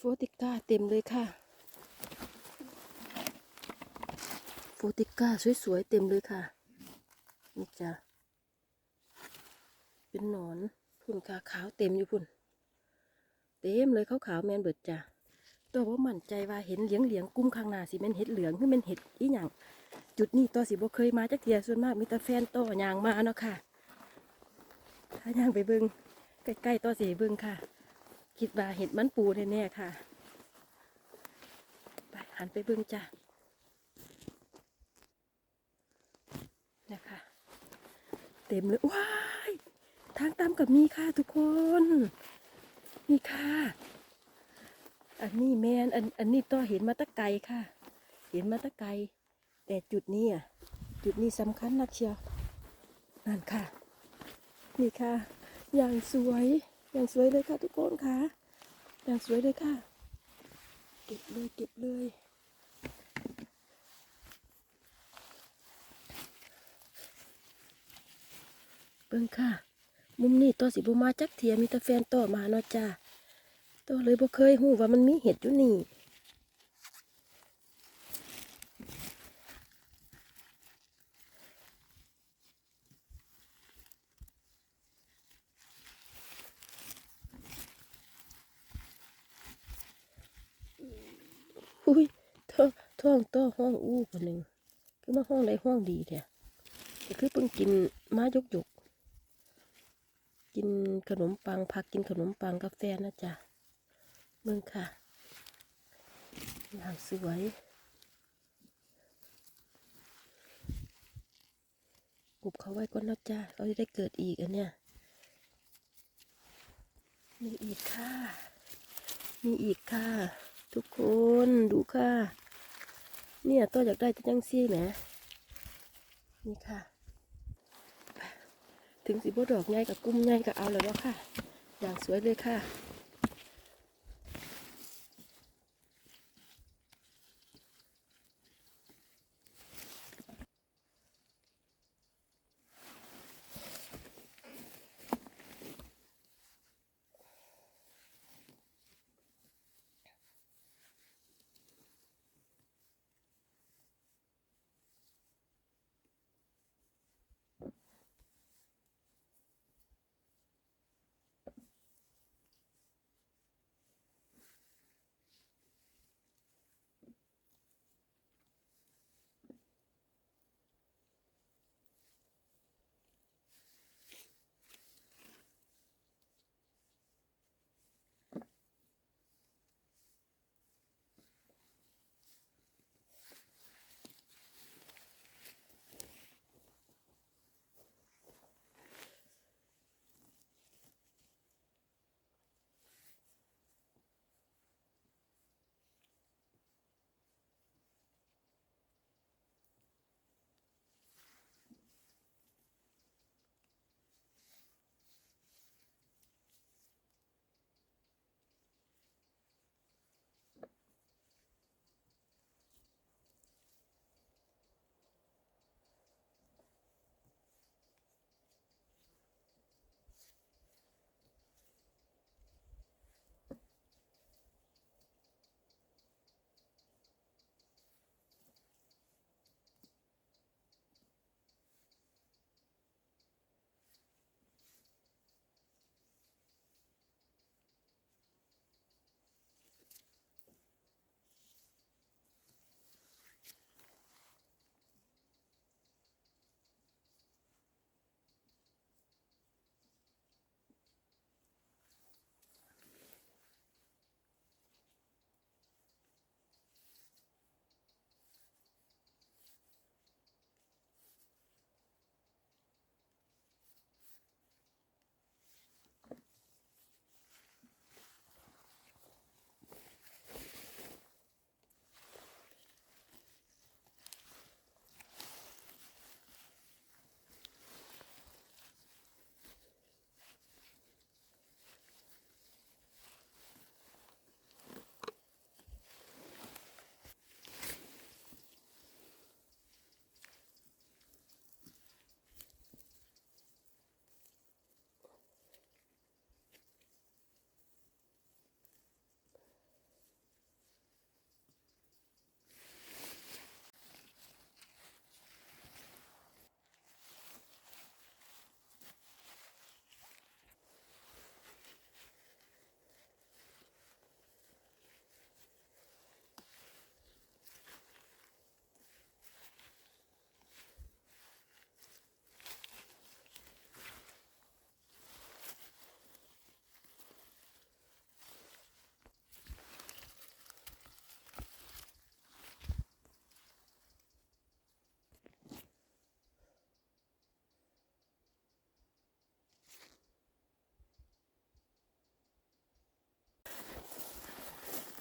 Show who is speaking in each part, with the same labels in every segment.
Speaker 1: โฟติก้าเต็มเลยค่ะ โฟติก้าสวยๆเต็มเลยค่ะ นี่จ้ะ เป็นหนอนพุ่นขาขาวเต็มอยู่พุ่น เต็มเลยขาวขาวๆแมนเบิดจ้ะตัวว่ามั่นใจว่าเห็นเหลียงเหลียงกุ้มข้างหน้าสิแม่นเห็ดเหลืองคือแม่นเห็ดอีหยังจุดนี้ตัวสิบ่เคยมาจักเทียส่วนมากมีแต่แฟนตัวยางมาเนาะค่ะ ถ้ายางไปเบิงใกล้ๆตัวสิเบิงค่ะ คิดว่าเห็ดมันปูแน่ๆค่ะ ไปหันไปเบิงจ้ะนะคะ เต็มเลยว้ายทางตามกับมีค่ะทุกคนนี่ค่ะ อันนี้แมนอันอันนี้ต่อเห็นมาตะไกค่ะ เห็นมาตะไกแต่จุดนี้อะจุดนี้สำคัญนักเชียวนั่นค่ะ นี่ค่ะ อย่างสวย อย่างสวยเลยค่ะทุกคนค่ะ อย่างสวยเลยค่ะ เก็บเลยเก็บเลยเบิ่งค่ะ มุมนี้ตัวสิบมาจักเทียมีแต่แฟนต่อมาเนาะจ้าตัวเลยบ่เคยหูว่ามันมีเห็ดอยู่นี่ อุ้ยท้ องท้องต่อห้องอู้คนหนึ่งคือมาห้องไรห้องดีแท้แต่คือเพิ่งกินมายกยกกินขนมปังพักกินขนมปังกาแฟนะจ๊ะเมืองค่ะอย่างสวยปุบเขาไว้ก่อนนะจ๊ะเขาจะได้เกิดอีกอันเนี้ยมีอีกค่ะ มีอีกค่ะ ทุกคนดูค่ะ เนี่ยตัวอยากได้จะจังซี่แหมนี่ค่ะ ถึงสีบดอกง่ายกับกุ้มง่ายกับเอาแล้วเนาค่ะ อย่างสวยเลยค่ะ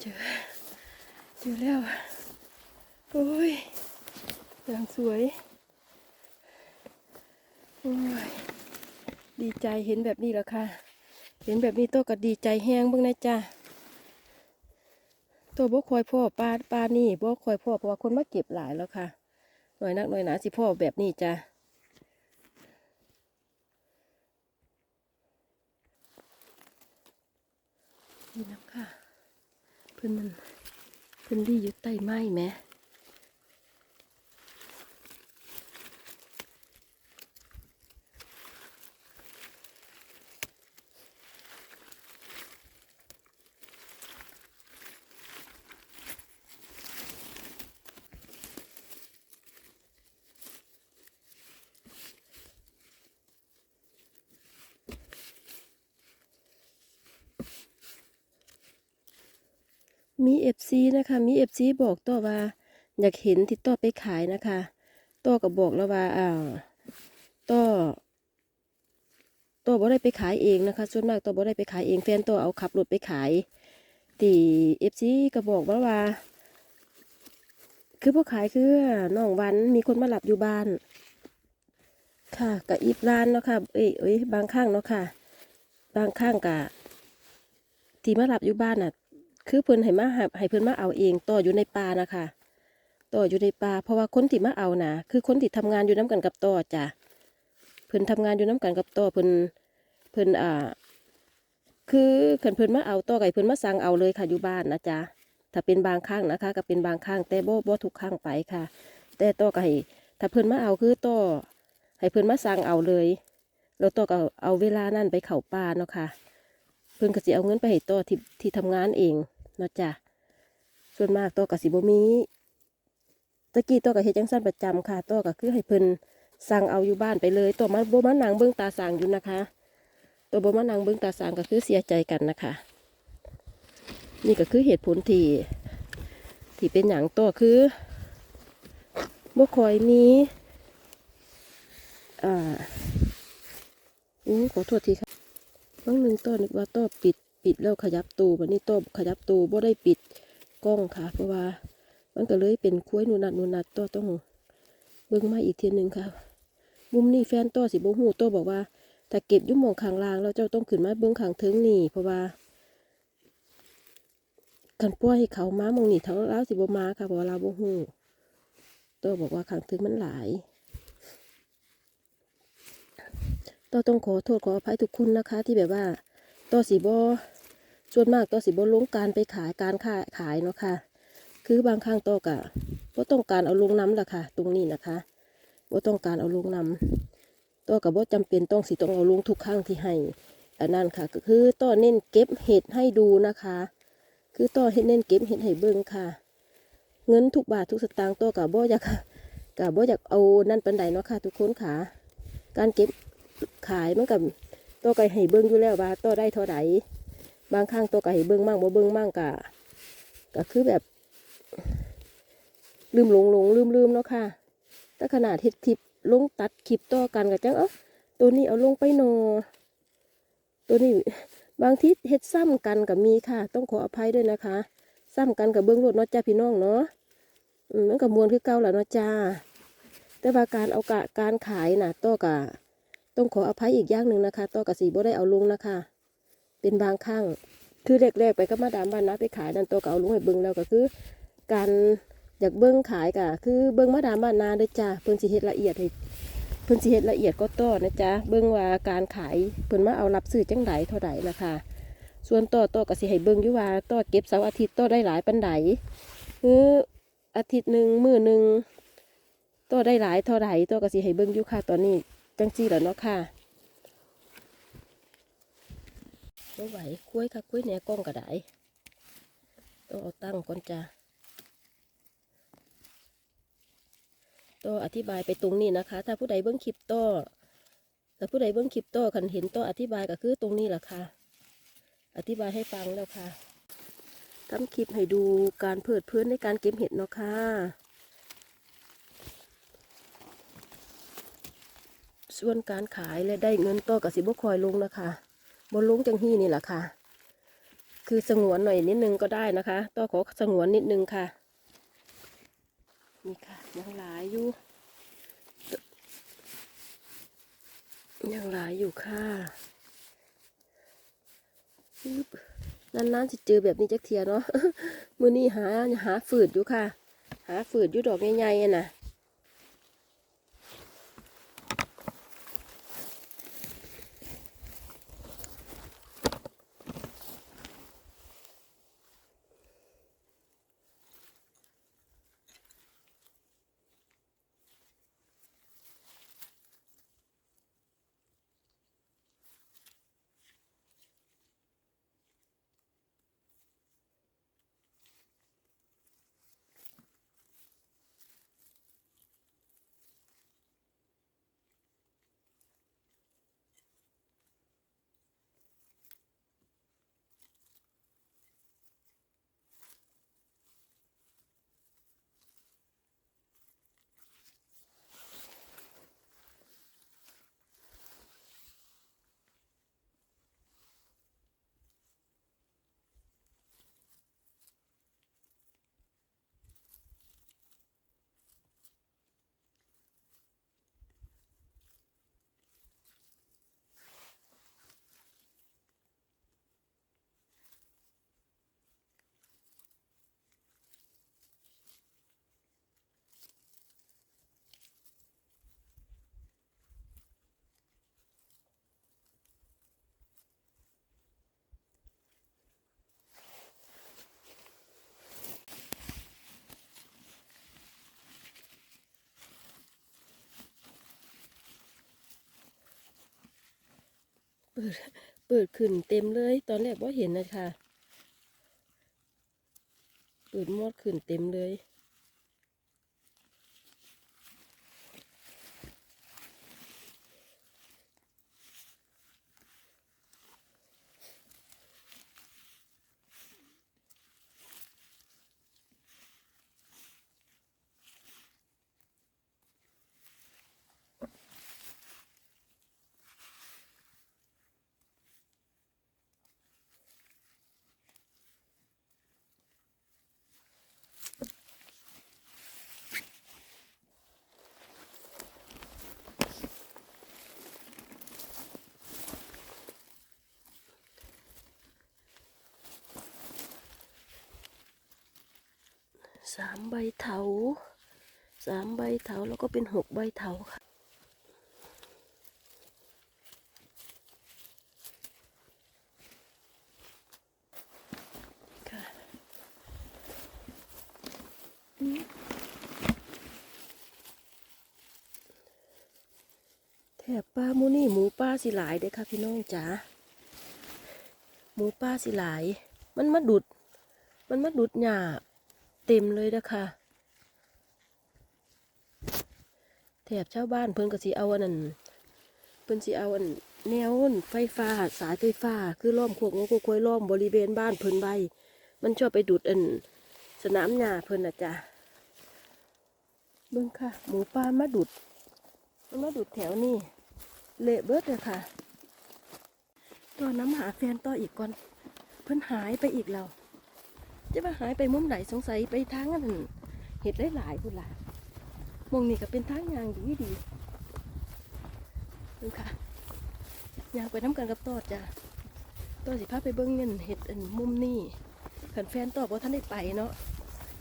Speaker 1: อ เจอแล้ว โอ้ยอย่างสวย โอ้ย ดีใจเห็นแบบนี้แล้วค่ะ เห็นแบบนี้โตก็ดีใจแห้งบ้างนะจ้าตัวบ่คอยพ่อปลาปลานี่บ่คอยพ่อเพราะว่าคนมาเก็บหลายแล้วค่ะ หน่อยนักหน่อยหนาสิพ่อแบบนี้จ้านี่น้ำค่ะ เพิ่นนั่นเพื่นรีอยู่ใต้ไม้แหม มีเอฟซีนะคะ มีเอฟซีบอกต่อว่า อยากเห็นที่ต่อไปขายนะคะต่อก็บบอกแล้วว่าอ่าต่อต่อบ่ได้ไปขายเองนะคะ ส่วนมากต่อบ่ได้ไปขายเองแฟนต่อเอาขับรถไปขายตีเอฟซีก็บอกว่าว่า คือพวกขายคือน้องวันมีคนมาหลับอยู่บ้าน ค่ะกับอีฟร้านเนาะค่ะเอ้ยเอ้ยบางข้างเนาะค่ะ บางข้างกะที่มาหลับอยู่บ้านน่ะ คือเพิ่นให้มาหาให้เพิ่นมาเอาเองต่ออยู่ในป่านะคะต่ออยู่ในป่าเพราะว่าคนที่มาเอานะคือคนที่ทำงานอยู่น้กันกับต่อจ้ะเพิ่นทำงานอยู่น้กันกับต่อเพิ่นเพิ่นอ่า คือเพิ่นเพิ่นมาเอาต่อไก่เพิ่นมาสั่งเอาเลยค่ะอยู่บ้านนะจ๊ะถ้าเป็นบางครั้งนะคะ ก็เป็นบางครั้งแต่บ่บ่ทุกครั้งไปค่ะ แต่ต่อก็ให้ถ้าเพิ่นมาเอาคือต่อให้เพิ่นมาสั่งเอาเลยแล้วต่อก็เอาเวลานั้นไปเข้าป่าเนาะค่ะเพิ่นก็สิเอาเงินไปให้ต่อที่ที่ทำงานเอง เนาะจ้ะส่วนมากต่อก็สิบมีตะกี้ต่อก็เฮ็ดจังซั่นประจำค่ะต่อก็คือให้เพิ่นสั่งเอาอยู่บ้านไปเลยต่อมาบ่มานั่งเบิ่งตาสางอยู่นะคะ ตัวบ่มานั่งเบิ่งตาสางก็คือเสียใจกันนะคะ นี่ก็คือเหตุผลที่ที่เป็นหยังต่อคือบ่ค่อยมีอ่าอู้ขอโทษทีค่ะบางหนึ่งต้อนึกว่าต้อปิด ปิดแล้วขยับตูวันนี้ต้อขยับตูบ่ได้ปิดกล้องค่ะ เพราะว่า มันก็เลยเป็นคุ้ยหนูนัดหนูนัดต้อต้องเบิ่งมาอีกเทียนหนึ่งค่ะ มุมนี้แฟนต้อสิบ่ฮู้ต้อบอกว่าถ้าเก็บยุ่หมองข้างล่างแล้วเจ้าต้องขึ้นมาเบิ่งข้างเทิงนี่เพราะว่ากันปล่อยให้เขามามองนี่เทั้งแล้วสิบมาค่ะเพราะว่าเราบ่ฮู้ต้อบอกว่าข้างเทิงมันหลายต่อต้องขอโทษขออภัยทุกคนนะคะ ที่แบบว่าต่อสีบอ ส่วนมากต่อสีบลงการไปขายการขายขายเนาะค่ะ คือบางครั้งต่อกะว่าต้องการเอาลงน้ำล่ะค่ะ ตรงนี้นะคะว่าต้องการเอาลงน้ำต่อกับว่าจำเป็นต้องสิต้องเอาลงทุกครั้งที่ให้อันนั้นค่ะ ก็คือต่อเน้นเก็บเห็ดให้ดูนะคะ คือต่อเห็ดเน้นเก็บเห็ดให้เบิ่งค่ะ เงินทุกบาททุกสตางค์ต่อกับบ่อยากกับบ่อยากเอานั่นปันใดเนาะค่ะ ทุกคนค่ะ การเก็บขายมันกับตัวไก่ให้เบิ้งอยู่แล้วว่าตัวได้เท่าไหร่ บางครั้งตัวก่ให้เบิ้งมั่งบ่เบิ้งมั่งกะก็คือแบบ ลืมหลงหลงลืมลืมเนาะค่ะแต่ขนาดเฮ็ดคลิปลงตัดคลิปต่อกันกับจังเอ้าตัวนี้เอาลงไปนอตัวนี้บางทีเฮ็ดซ้ำกันกับมีค่ะ ต้องขออภัยด้วยนะคะ ซ้ำกันกับเบิ้องรถเนาะจ้าพี่น้องเนาะมันกับมวลคือเก่าแหละเนาะจ้า แต่ว่าการเอากะการขายน่ะต่อกะต้องขออภัยอีกอย่างหนึ่งนะคะต่อกับสีบ่ได้เอาลงนะคะ เป็นบางครั้งคือแรกๆไปก็มาดามบ้านนะไปขายนั่นตัวเก็เอาลงให้เบิ้งแล้วก็คือ การอยากเบิ้งขายกะคือเบิ้งมาดามบ้านนาเด้อจ้าเพิ่นสิเฮ็ดละเอียดให้เพิ่นสิเฮ็ดละเอียดก็ต่อนะจ๊ะเบิ้งว่าการขายเพิ่นมาเอารับซื้อจังไดเท่าใดนะคะส่วนต่อต่อก็สิให้เบิ้งอยู่ว่าต่อเก็บเสาร์อาทิตย์ต่อได้หลายปานใดคืออาทิตย์หนึ่งมื้อหนึ่งต่อได้หลายเท่าใดต่อก็สิให้เบิ้งอยู่ค่ะตอนนี้จังจีแหล้วเนาะค่ะ ไม่ไหวคุ้ยค่ะคุ้ยแหนกล้องก็ได้ต้องเอาตั้งก่อนจ้ะต่ออธิบายไปตรงนี้นะคะ ถ้าผู้ใดเบิ้องคลิปต่อถ้าผู้ใดเบิ้องคลิปต่อคันเห็นต่ออธิบายก็คือตรงนี้แหละค่ะ อธิบายให้ฟังแล้วค่ะทำคลิปให้ดูการเพิดเพื้นในการเก็บเห็ดเนาะค่ะส่วนการขายและได้เงินต่อกับสิบคอยลงนะคะ บนลงจังฮี่นี่แหละค่ะ คือสงวนหน่อยนิดนึงก็ได้นะคะต้อขอสงวนนิดนึงค่ะ นี่ค่ะ ยังหลายอยู่ ยังหลายอยู่ค่ะปึ๊บนานๆสิเจอแบบนี้จักเทียเนาะมือนี้หาหาฝืดอยู่ค่ะ หาฝืดอยู่ดอกใหญ่ๆอะนะ เปิด เปิดขึ้นเต็มเลย ตอนแรกว่าเห็นนะคะ เปิดมอดขึ้นเต็มเลย สามใบเถาสามใบเถาแล้วก็เป็นหกใบเถาค่ะ ค่ะแถบป้ามูนี่หมูป้าสิหลายเด้ค่ะพี่น้องจ๋า หมูป้าสิหลาย มันมาดุด มันมาดุดหญ้า เต็มเลยนะคะแถบชาวบ้านเพิ่นก็สิเอาอันนั้นเพิ่นสิเอาอันแนวไฟฟ้าสายไฟฟ้า คือล้อมโคกงกควยล้อมบริเวณบ้านเพิ่นไว้มันชอบไปดูดอันสนามหญ้าเพิ่นนะจ้ะเบิ่งค่ะ หมูป่ามาดุดมันมาดุดแถวนี้เละเบิดเลยค่ะต่อน้ำหาแฟนต่ออีกก่อน เพิ่นหายไปอีกแล้ว จะว่าหายไปมุมไหนสงสัยไปทางนั้นเห็ดหลายๆพุ่นล่ะมองนี่ก็เป็นทางยางดีดีดูค่ะยางไปน้ำกันกับตอดจ้ะตอดสิพาไปเบิ้งเงินเห็ดอันมุมนี่ขันแฟนตอบว่าท่านได้ไปเนาะ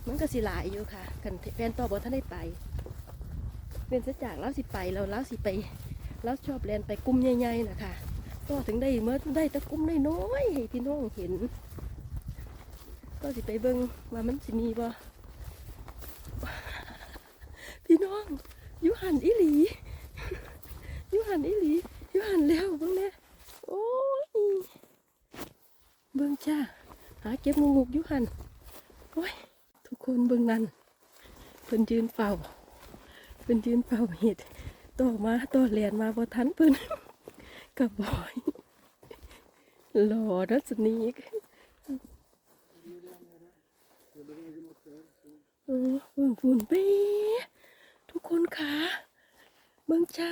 Speaker 1: มันก็สิหลายอยู่ค่ะขันแฟนตอบว่าท่านได้ไปเป็นซะจากแล้วสิไปเราแล้วสิไปแล้วชอบแลนไปกลุ่มใหญ่ๆนะคะต่อถึงได้เมื่อได้แตะกลุ่มน้อยให้พี่น้องเห็น ก็สิไปเบิ่งว่ามันสิมีบ่พี่น้องอยุหันอีหลีอยุหันอีหลีอยุหันแล้วเบิ่งแน่โอ้ยเบิ่งจ้าหาเก็บงูงูกอยุหันโอ้ยทุกคนเบิ่งนั่นเพิ่นยืนเฝ้าเพิ่นยืนเฝ้าเห็ดต่อมาต่อแลนมาบ่ทันเพิ่นกับบอยหล่อรัศนีก เออเบิ่งฝุ่นเป๊ทุกคนคะเบิ่งจ้า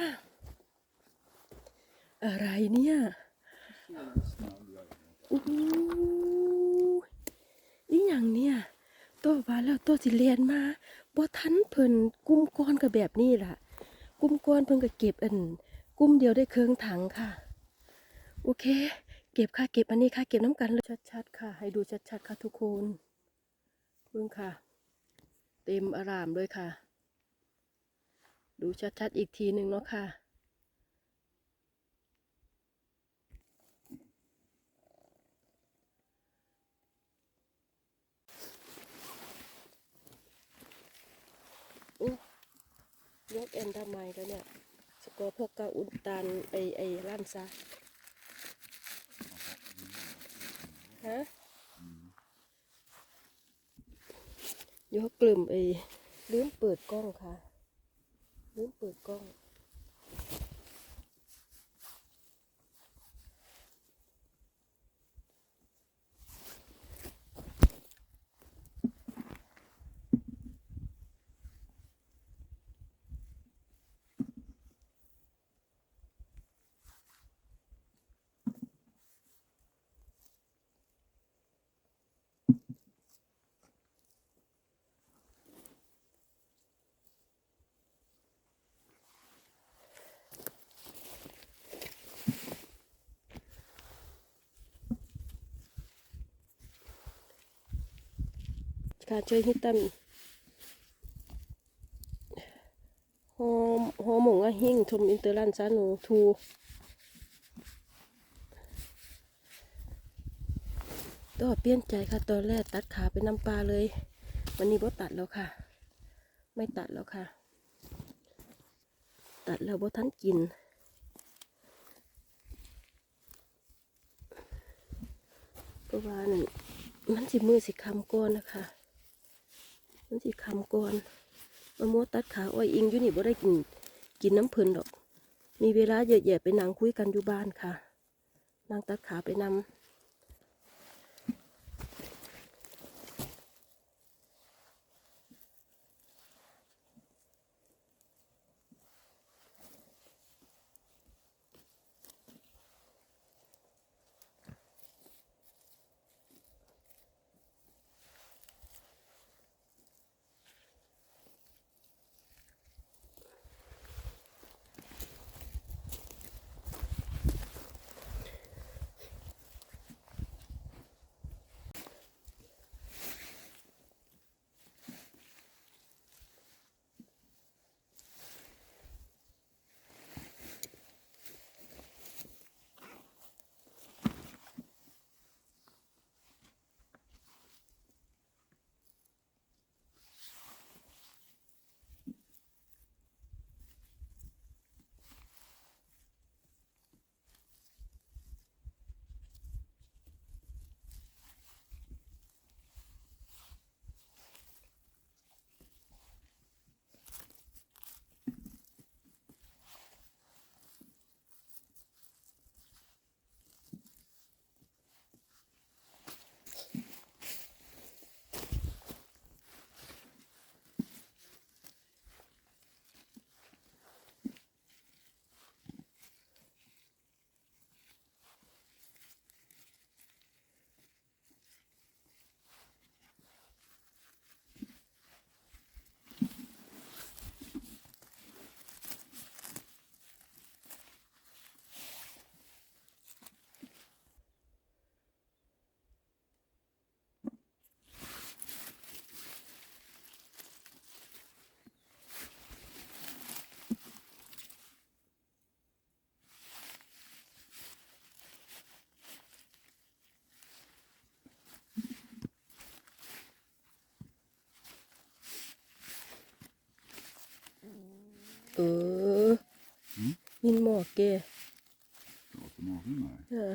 Speaker 1: อะไรเนี่ยโอ้โหตัวว่าแล้วตัวสิเรียนมาบ่ทันเพิ่นกุ้มก้อนก็แบบนี้ล่ะ กุ้มก้อนเพิ่นก็เก็บอัน กุ้มเดียวได้เครื่องถังค่ะ โอเค เก็บค่ะเก็บอันนี้ค่ะ เก็บน้ำกันเลยชัดๆค่ะ ให้ดูชัดๆค่ะทุกคน เบิ่งค่ะ เต็มอารามเลยค่ะ ดูชัดๆอีกทีหนึ่งเนาะค่ะยกเอ็นทำไมแล้วเนี่ย สกอพวกกาอุนตันไอไอลั่นซะฮะ ยกกลุ่มไอลืมเปิดกล้องค่ะ ลืมเปิดกล้อง ค่ะช่วยฮิตตันหอมหอมงอะหิ่งทมอินเตอร์ลันซานูทูตัวเปลี่ยนใจค่ะตอนแรกตัดขาไปน้ำปลาเลย วันนี้บ่ตัดแล้วค่ะ ไม่ตัดแล้วค่ะ ตัดแล้วบ่ทันกินเพราะว่านั่นมันสิมือสิคำก่อนนะคะ มันสิคำก่อนมะม่วงตัดขาอ้อยอิงอยู่นี่บ่ได้กินกินน้ำเพลินดอก มีเวลาเยอะแยะไปนั่งคุยกันอยู่บ้านค่ะนั่งตัดขาไปนำ เออ
Speaker 2: หืม
Speaker 1: มินหมอกแก
Speaker 2: Låter magen med.
Speaker 1: เออ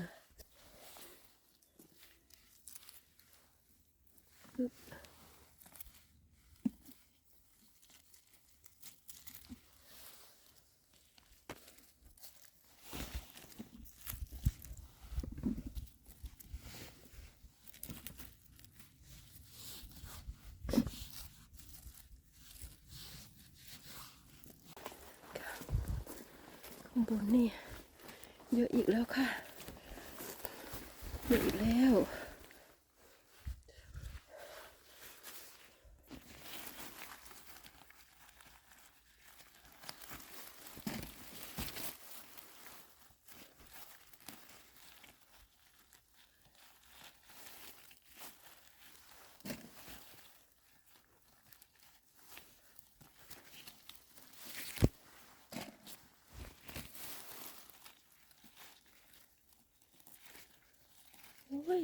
Speaker 1: างบนนี่เยอะอีกแล้วค่ะ เยอะอีกแล้ว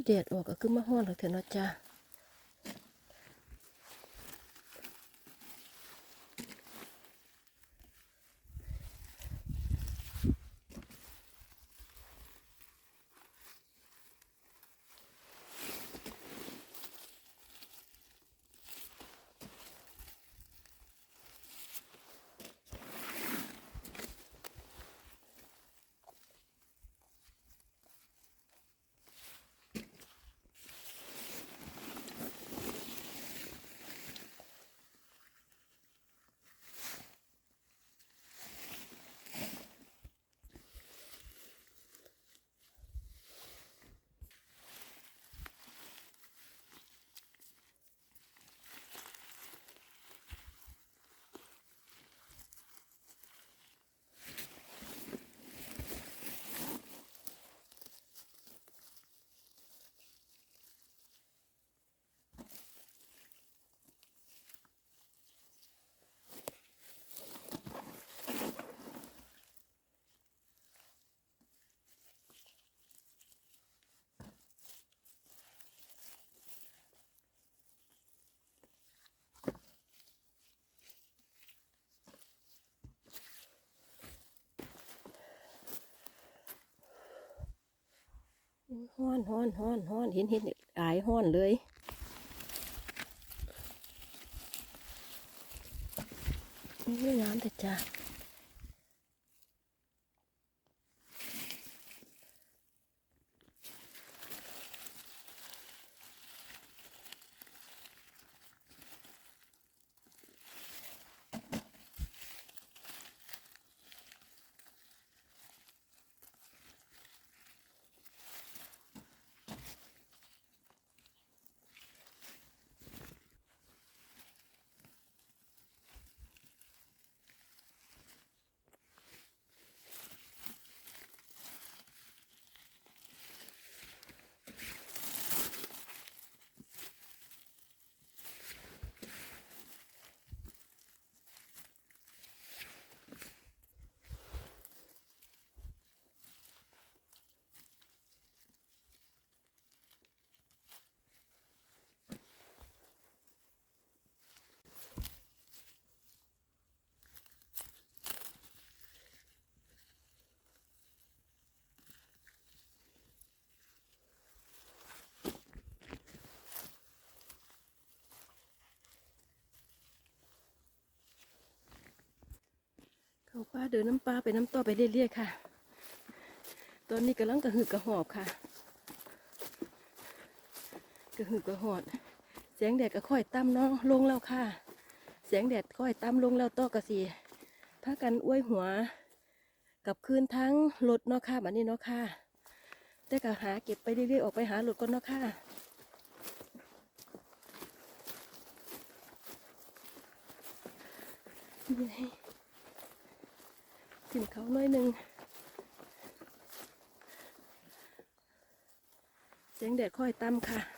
Speaker 1: แดดออกก็คือมาห้อนหล้วเถอะเนาะจ้า ห้อนห้อนห้อนห้อนเห็นเห็นอายห้อนเลยนี่น้ำแต่จ้า เขาป้าเดินน้ำปลาไปน้ำต่อไปเรื่อยๆค่ะ ตอนนี้กำลังกระหืดกระหอบค่ะ กระหืดกระหอดแสงแดดก็ค่อยต่ำเนาะลงแล้วค่ะ แสงแดดค่อยต่ำลงแล้วต่อกระสีพากันอ้วยหัว กับคืนทั้งรถเนาะค่ะบัดนี้เนาะค่ะแต่ก็หาเก็บไปเรื่อยๆออกไปหารถก่อนเนาะค่ะนี่ กินเขาหน่อยหนึ่งแสงแดดค่อยต่ำค่ะ